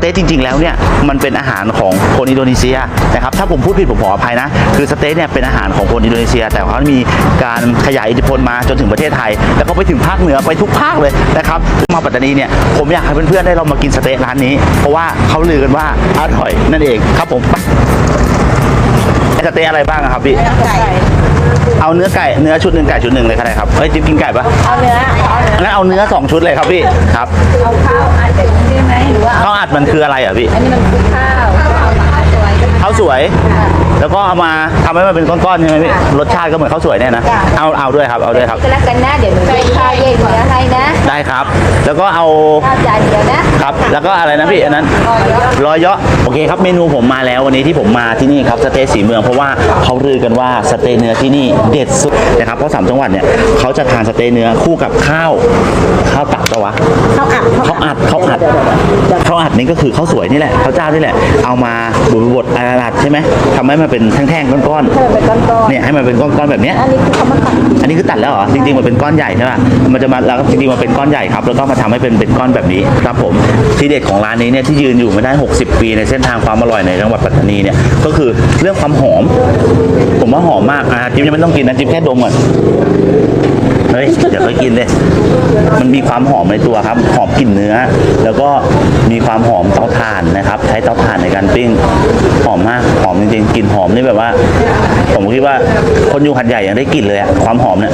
เต๊ะจริง ๆ แล้วเนี่ยมันเป็นอาหารของคนอินโดนีเซียนะครับถ้าผมพูดผิดผมขออภัยนะ คือสเต๊ะเนี่ยเป็นอาหารของคนอินโดนีเซีย แต่เขามีการขยายอิทธิพลมาจนถึงประเทศไทย แล้วก็ไปถึงภาคเหนือไปทุกภาคเลยนะครับมาปัตตานีเนี่ยผมอยากให้เพื่อนๆได้ลองมากินสเต๊ะร้านนี้ เพราะว่าเขาลือกันว่าอร่อยนั่นเองครับผม สเต๊ะอะไรบ้างอะครับพี่ ไก่เอาเนื้อไก่เนื้อชุดหนึ่งไก่ชุดหนึ่งเลยก็ได้ครับเฮ้ยจิ๊บกินไก่ปะเอาเนื้อเอาเนื้องั้นเอาเนื้อสองชุดเลยครับพี่ครับเอาข้าวอัดแบบนี้ได้ไหมหรือว่าเอาข้าวอัดมันคืออะไรอะพี่อันนี้มันคือข้าวเอามาข้าวสวยก็ได้ข้าวสวย แล้วก็เอามาทำให้มันเป็นก้อนๆใช่ไหมพี่รสชาติก็เหมือนข้าวสวยเนี่ยนะจ้ะ เอาเอาด้วยครับเอาด้วยครับ ก็แล้วกันนะ เดี๋ยวหนูจะข้าวแยกเนื้อให้นะได้ครับ แล้วก็เอาข้าวจานเดียวนะครับ แล้วก็อะไรนะพี่อันนั้นรอเยอะรอยเยอะโอเคครับเมนูผมมาแล้ววันนี้ที่ผมมาที่นี่ครับสเต๊ะสีเมืองเพราะว่าเขาลือกันว่าสเต๊ะเนื้อที่นี่เด็ดสุดนะครับเพราะสามจังหวัดเนี่ยเขาจะทานสเต๊ะเนื้อคู่กับข้าวข้าวตักปะวะข้าวอัดข้าวอัดข้าวอัดข้าวอัดนี่ก็คือข้าวสวยนี่แหละข้าวเจ้านี่แหละเอามาบดบดๆอัดๆใช่ไหมทำให้มันเป็นแท่งๆก้อนให้มันเป็นก้อนๆเนี่ยให้มันเป็นก้อนๆแบบเนี้ย ๆอันนี้คือเขามาตัดอันนี้คือตัดแล้วเหรอ จริงๆ มันเป็นก้อนใหญ่ใช่ป่ะ มันจะมาแล้วจริงๆ มันเป็นก้อนใหญ่ครับ แล้วก็มาทำให้เป็นเป็นก้อนแบบนี้ครับผม ที่เด็ดของร้านนี้เนี่ยที่ยืนอยู่มาได้ 60 ปีในเส้นทางความอร่อยในจังหวัดปัตตานีเนี่ย ก็คือเรื่องความหอม ผมว่าหอมมาก อะจิ๊บยังไม่ต้องกินนะ จิ๊บแค่ดมก่อน เฮ้ยเดี๋ยวค่อยกินเลยมันมีความหอมในตัวครับหอมกลิ่นเนื้อ แล้วก็มีความหอมเตาถ่านนะครับ ใช้เตาถ่านในการปิ้งหอมมากหอมจริงๆกลิ่นหอมนี่แบบว่า ผมคิดว่าคนอยู่หัดใหญ่ยังได้กลิ่นเลยอะความหอมเนี่ย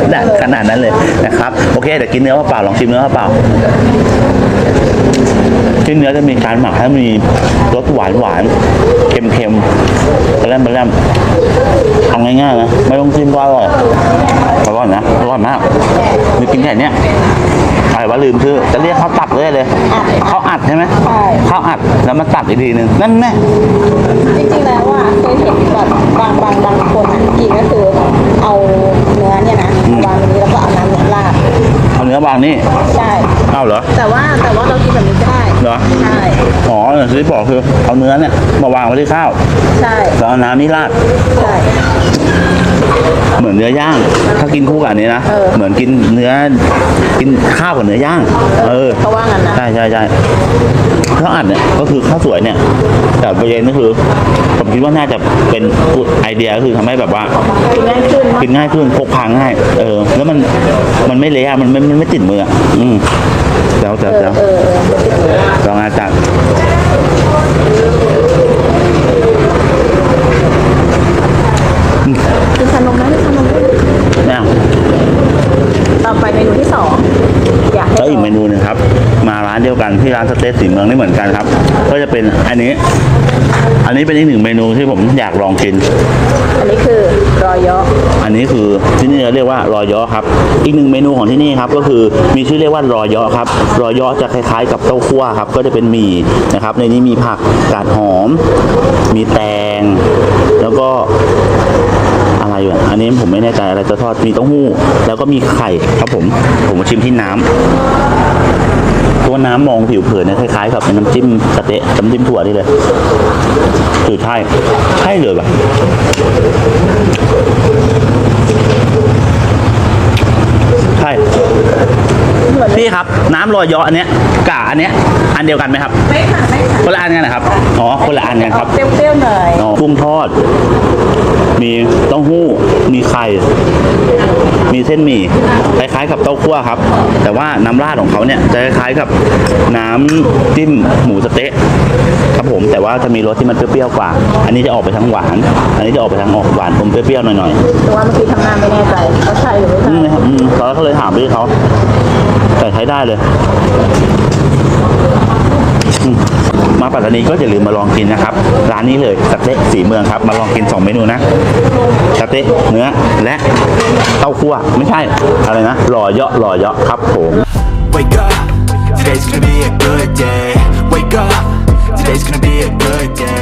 ขนาดขนาดนั้นเลยนะครับโอเคเดี๋ยวกินเนื้อเปล่าลองชิมเนื้อเปล่า ที่เนื้อจะมีการหมักให้มีรสหวานหวานๆเค็มๆไปแลมไปแลมเอาง่ายๆนะไม่ต้องชิมก็อร่อยอร่อยนะอร่อยมากมีกินแค่เนี้ยอะไรวะลืมชื่อจะเรียกข้าวตับเลยเลยข้าวอัดใช่ไหมใช่ข้าวอัดแล้วมาตัดอีกทีหนึ่งนั่นแน่จริงๆแล้วอะเคยเห็นแบบบางบางบางคนอะกินก็คือเอาเนื้อเนี่ยนะวางตรงนี้แล้วก็เอาน้ำเนื้อราดเอาเนื้อบางนี่ใช่เอาเหรอแต่ว่าแต่ว่าเรากินแบบนี้ก็ได้เห รอ ใช่ อ๋ออย่างที่บอกคือเอาเนื้อเนี่ยมาวางไว้ที่ข้าว ใช่ แล้วเอาน้ำนี่ราด ใช่ เหมือนเนื้อย่าง ถ้ากินคู่กับอันนี้นะ เออเหมือนกินเนื้อ กินข้าวกับเนื้อย่าง เออเขาว่างั้นนะ ใช่ใช่ใช่ข้าวอัดเนี่ยก็คือข้าวสวยเนี่ย แต่ประเด็นก็คือ ผมคิดว่าน่าจะเป็นไอเดียก็คือทำให้แบบว่า กินง่ายขึ้นกินง่ายขึ้นพกพาง่าย เออ แล้วมัน มันไม่เละอะมันไม่มันไม่ติดมืออะอืม เดี๋ยวเดี๋ยวเดี๋ยวเออเออลองอาจัดกินขนมไหมกินขนมไหมเนี่ยต่อไปเมนูที่สองอยากให้แล้วอีกลเมองนูหนึงครับมา ร้านเดียวกันที่ร้านสเต๊ะสีเมืองนี่เหมือนกันครับ ก็จะเป็นอันนี้ อันนี้เป็นอีกหนึ่งเมนูที่ผมอยากลองกิน อันนี้คือรอยเยอะอันนี้คือที่นี่เรียกว่ารอยยอครับ อีกหนึ่งเมนูของที่นี่ครับก็คือมีชื่อเรียกว่ารอยยอครับ รอยยอจะคล้ายๆ กับเต้าคั่วครับ ก็จะเป็นหมี่นะครับ ในนี้มีผักกาดหอม มีแตง แล้วก็อะไรอยู่อันนี้ผมไม่แน่ใจอะไรจะทอดมีเต้าหู้ แล้วก็มีไข่ครับผม ผมมาชิมที่น้ำ ตัวน้ำมองผิวเผินเนี่ยคล้ายๆกับเป็นน้ำจิ้มสะเต๊ะน้ำจิ้มถั่วนี่เลยคือใช่ใช่เลยแบบใช่พี่ครับ น้ำรอยยออันเนี้ยกะอันเนี้ยอันเดียวกันไหมครับไม่ค่ะไม่ค่ะคนละอันกันนะครับอ๋อคนละอันกันครับเปรี้ยวๆหน่อยอ๋อกุ้งทอด มีเต้าหู้มีไข่ มีเส้นหมี่คล้ายๆกับเต้าคั่วครับ แต่ว่าน้ำราดของเขาเนี่ยจะคล้ายๆกับน้ำจิ้มหมูสะเต๊ะครับผมแต่ว่าจะมีรสที่มันเปรี้ยวๆกว่า อันนี้จะออกไปทางหวาน อันนี้จะออกไปทางออกหวานอมเปรี้ยวๆหน่อยๆแต่ว่าเมื่อกี้ทำหน้าไม่แน่ใจว่าใช่หรือไม่ใช่อืมครับอืมตอนแรกก็เลยถามพี่เขาแต่ใช้ได้เลยอืม มาปัตตานีก็อย่าลืมมาลองกินนะครับ ร้านนี้เลยสเต๊ะสีเมืองครับ มาลองกิน 2 เมนูนะสเต๊ะเนื้อและเต้าคั่วไม่ใช่อะไรนะหล่อเยาะหล่อเยาะครับผม Wake up, today's gonna be a good day. Wake up, today's gonna be a good day.